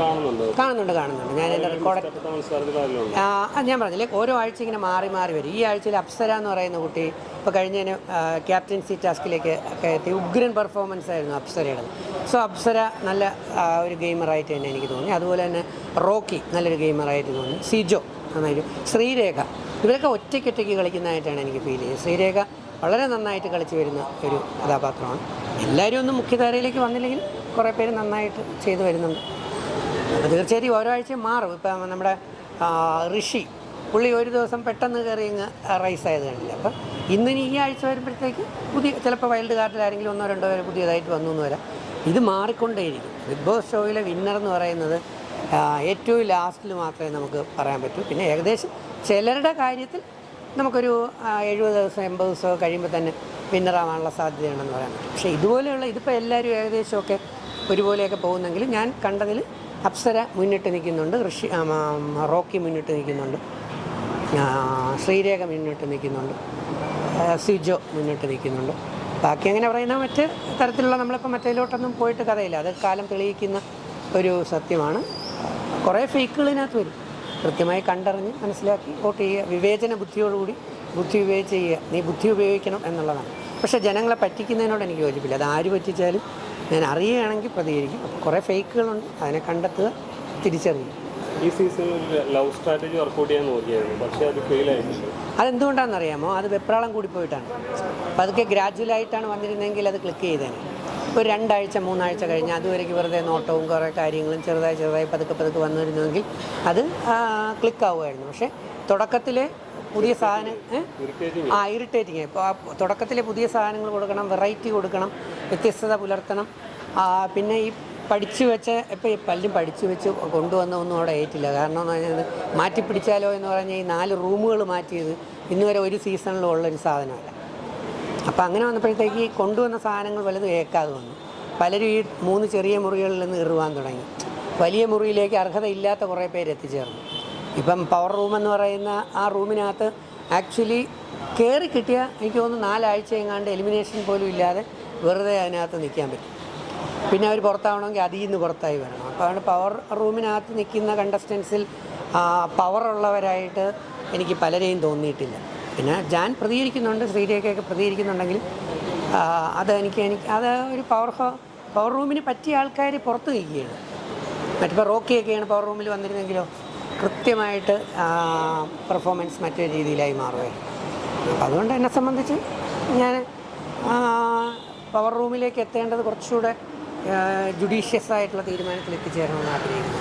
കാണുന്നുണ്ടോ? കാണുന്നുണ്ട് ഞാൻ എന്റെ റെക്കോർഡ് ഞാൻ പറഞ്ഞില്ലേ ഓരോ ആഴ്ച ഇങ്ങനെ മാറി മാറി വരും. ഈ ആഴ്ചയിൽ അപ്സര എന്ന് പറയുന്ന കുട്ടി ഇപ്പോൾ കഴിഞ്ഞതിന് ക്യാപ്റ്റൻസി ടാസ്കിലേക്ക് ഒക്കെ എത്തി. ഉഗ്രൻ പെർഫോമൻസ് ആയിരുന്നു അപ്സരയുടെ. സോ അപ്സര നല്ല ഒരു ഗെയിമറായിട്ട് തന്നെ എനിക്ക് തോന്നി. അതുപോലെ തന്നെ റോക്കി നല്ലൊരു ഗെയിമറായിട്ട് തോന്നി. സിജോ നന്നായിട്ട്. ശ്രീരേഖ. ഇവരൊക്കെ ഒറ്റയ്ക്കൊറ്റയ്ക്ക് കളിക്കുന്നതായിട്ടാണ് എനിക്ക് ഫീൽ ചെയ്യുന്നത് ശ്രീരേഖ വളരെ നന്നായിട്ട് കളിച്ചു വരുന്ന ഒരു കഥാപാത്രമാണ്. എല്ലാവരും ഒന്നും മുഖ്യധാരയിലേക്ക് വന്നില്ലെങ്കിൽ കുറേ പേര് നന്നായിട്ട് ചെയ്തു വരുന്നുണ്ട്. തീർച്ചയായിട്ടും ഓരോ ആഴ്ചയും മാറും. ഇപ്പം നമ്മുടെ ഋഷി പുള്ളി ഒരു ദിവസം പെട്ടെന്ന് കയറി ഇങ്ങ് റൈസ് ആയത് കണ്ടില്ല? അപ്പം ഇന്നിനി ഈ ആഴ്ച വരുമ്പോഴത്തേക്ക് പുതിയ ചിലപ്പോൾ വൈൽഡ് കാർഡിൽ ആരെങ്കിലും ഒന്നോ രണ്ടോ പേര് പുതിയതായിട്ട് വന്നു എന്ന് വരാം. ഇത് മാറിക്കൊണ്ടേയിരിക്കും. ബിഗ് ബോസ് ഷോയിലെ വിന്നർ എന്ന് പറയുന്നത് ഏറ്റവും ലാസ്റ്റിൽ മാത്രമേ നമുക്ക് പറയാൻ പറ്റൂ. പിന്നെ ഏകദേശം ചിലരുടെ കാര്യത്തിൽ നമുക്കൊരു എഴുപത് ദിവസം എൺപത് ദിവസം കഴിയുമ്പോൾ തന്നെ വിന്നറാവാനുള്ള സാധ്യതയുണ്ടെന്ന് പറയാൻ പറ്റും. പക്ഷേ ഇതുപോലെയുള്ള ഇതിപ്പോൾ എല്ലാവരും ഏകദേശമൊക്കെ ഒരുപോലെയൊക്കെ പോകുന്നെങ്കിൽ ഞാൻ കണ്ടതിൽ അപ്സര മുന്നിട്ട് നിൽക്കുന്നുണ്ട് ഋഷി റോക്കി മുന്നിട്ട് നിൽക്കുന്നുണ്ട് ശ്രീരേഖ മുന്നിട്ട് നിൽക്കുന്നുണ്ട് സിജോ മുന്നിട്ട് നിൽക്കുന്നുണ്ട്. ബാക്കി അങ്ങനെ പറയുന്ന മറ്റ് തരത്തിലുള്ള നമ്മളിപ്പോൾ മറ്റേലോട്ടൊന്നും പോയിട്ട് കഥയില്ല. അത് കാലം തെളിയിക്കുന്ന ഒരു സത്യമാണ്. കുറേ ഫേക്കുകളിനകത്ത് വരും. കൃത്യമായി കണ്ടറിഞ്ഞ് മനസ്സിലാക്കി വോട്ട് ചെയ്യുക വിവേചന ബുദ്ധിയോടുകൂടി ബുദ്ധി ഉപയോഗിച്ച് ചെയ്യുക നീ ബുദ്ധി ഉപയോഗിക്കണം എന്നുള്ളതാണ്. പക്ഷേ ജനങ്ങളെ പറ്റിക്കുന്നതിനോട് എനിക്ക് യോജിപ്പില്ല. അത് ആര് പറ്റിച്ചാലും ഞാൻ അറിയുകയാണെങ്കിൽ പ്രതികരിക്കും. കുറെ ഫേക്കുകളുണ്ട്. അതിനെ കണ്ടെത്തുക തിരിച്ചറിയുക. ഈ സീസണിൽ ലവ് സ്ട്രാറ്റജി വർക്കൗട്ട് ചെയ്യാൻ നോക്കിയായിരുന്നു. പക്ഷേ അത് ഫെയിൽ ആയിട്ടുണ്ട് അതെന്തുകൊണ്ടാണെന്നറിയാമോ? അത് വെപ്രാളം കൂടി പോയിട്ടാണ്. അപ്പോൾ അതൊക്കെ ഗ്രാജുവലായിട്ടാണ് വന്നിരുന്നെങ്കിൽ അത് ക്ലിക്ക് ചെയ്തേനെ. ഒരു രണ്ടാഴ്ച മൂന്നാഴ്ച കഴിഞ്ഞ് അതുവരേക്ക് വെറുതെ നോട്ടവും കുറേ കാര്യങ്ങളും ചെറുതായി ചെറുതായി പതുക്കെ പതുക്കെ വന്നിരുന്നെങ്കിൽ അത് ക്ലിക്ക് ആവുമായിരുന്നു. പക്ഷേ തുടക്കത്തിലെ പുതിയ സാധനം ആ. ഇറിറ്റേറ്റിങ് ഇപ്പോൾ തുടക്കത്തിൽ തുടക്കത്തിലെ പുതിയ സാധനങ്ങൾ കൊടുക്കണം വെറൈറ്റി കൊടുക്കണം വ്യത്യസ്തത പുലർത്തണം. പിന്നെ ഈ പഠിച്ചു വെച്ച ഇപ്പോൾ ഈ പല്ലും പഠിച്ചു വെച്ച് കൊണ്ടുവന്ന ഒന്നും അവിടെ ഏറ്റില്ല. കാരണം എന്ന് പറഞ്ഞാൽ മാറ്റി പിടിച്ചാലോ എന്ന് പറഞ്ഞാൽ ഈ നാല് റൂമുകൾ മാറ്റിയത് ഇന്നുവരെ ഒരു സീസണിലും ഉള്ളൊരു സാധനമല്ല. അപ്പോൾ അങ്ങനെ വന്നപ്പോഴത്തേക്ക് ഈ കൊണ്ടുവന്ന സാധനങ്ങൾ വലുത് ഏക്കാതെ വന്നു. പലരും ഈ മൂന്ന് ചെറിയ മുറികളിൽ നിന്ന് ഇറുവാൻ തുടങ്ങി. വലിയ മുറിയിലേക്ക് അർഹതയില്ലാത്ത കുറേ പേര് എത്തിച്ചേർന്നു. ഇപ്പം പവർ റൂം എന്ന് പറയുന്ന ആ റൂമിനകത്ത് ആക്ച്വലി കയറി കിട്ടിയ എനിക്ക് തോന്നുന്നു നാലാഴ്ച എങ്ങാണ്ട് എലിമിനേഷൻ പോലും ഇല്ലാതെ വെറുതെ അതിനകത്ത് നിൽക്കാൻ പറ്റും. പിന്നെ അവർ പുറത്താവണമെങ്കിൽ അതിൽ നിന്ന് പുറത്തായി വരണം. അവിടെ പവർ റൂമിനകത്ത് നിൽക്കുന്ന കണ്ടസ്റ്റൻസിൽ പവർ ഉള്ളവരായിട്ട് എനിക്ക് പലരെയും തോന്നിയിട്ടില്ല. പിന്നെ ഞാൻ പ്രതികരിക്കുന്നുണ്ട് ശ്രീരേഖയൊക്കെ പ്രതികരിക്കുന്നുണ്ടെങ്കിൽ അത് എനിക്ക് എനിക്ക് അത് ഒരു പവർ പവർ റൂമിന് പറ്റിയ ആൾക്കാർ പുറത്ത് നിൽക്കുകയാണ്. മറ്റിപ്പോൾ റോക്കിയൊക്കെയാണ് പവർ റൂമിൽ വന്നിരുന്നെങ്കിലോ? കൃത്യമായിട്ട് പെർഫോമൻസ് മറ്റൊരു രീതിയിലായി മാറുകയാണ് അപ്പം അതുകൊണ്ട് എന്നെ സംബന്ധിച്ച് ഞാൻ പവർ റൂമിലേക്ക് എത്തേണ്ടത് കുറച്ചുകൂടെ ജുഡീഷ്യസ് ആയിട്ടുള്ള തീരുമാനത്തിൽ എത്തിച്ചേരണമെന്ന് ആഗ്രഹിക്കുന്നു.